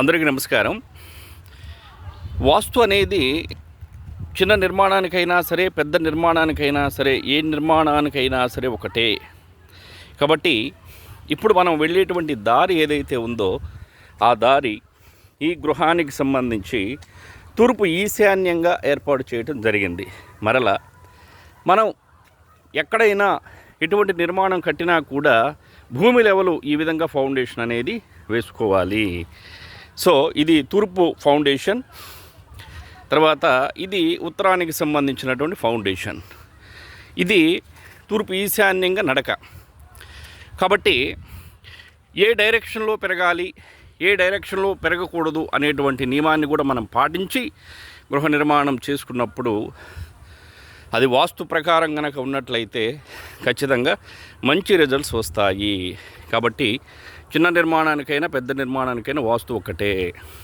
అందరికీ నమస్కారం. వాస్తు అనేది చిన్న నిర్మాణానికైనా సరే పెద్ద నిర్మాణానికైనా సరే ఏ నిర్మాణానికైనా సరే ఒకటే. కాబట్టి ఇప్పుడు మనం వెళ్ళేటువంటి దారి ఏదైతే ఉందో ఆ దారి ఈ గృహానికి సంబంధించి తూర్పు ఈశాన్యంగా ఏర్పాటు చేయడం జరిగింది. మరలా మనం ఎక్కడైనా ఎటువంటి నిర్మాణం కట్టినా కూడా భూమి లెవెలు ఈ విధంగా ఫౌండేషన్ అనేది వేసుకోవాలి. సో ఇది తూర్పు ఫౌండేషన్ తర్వాత ఇది ఉత్తరానికి సంబంధించినటువంటి ఫౌండేషన్. ఇది తూర్పు ఈశాన్యంగా నడక. కాబట్టి ఏ డైరెక్షన్లో పెరగాలి ఏ డైరెక్షన్లో పెరగకూడదు అనేటువంటి నియమాన్ని కూడా మనం పాటించి గృహ నిర్మాణం చేసుకున్నప్పుడు అది వాస్తు ప్రకారం కనుక ఉన్నట్లయితే ఖచ్చితంగా మంచి రిజల్ట్స్ వస్తాయి. కాబట్టి చిన్న నిర్మాణానికైనా పెద్ద నిర్మాణానికైనా వాస్తు ఒక్కటే.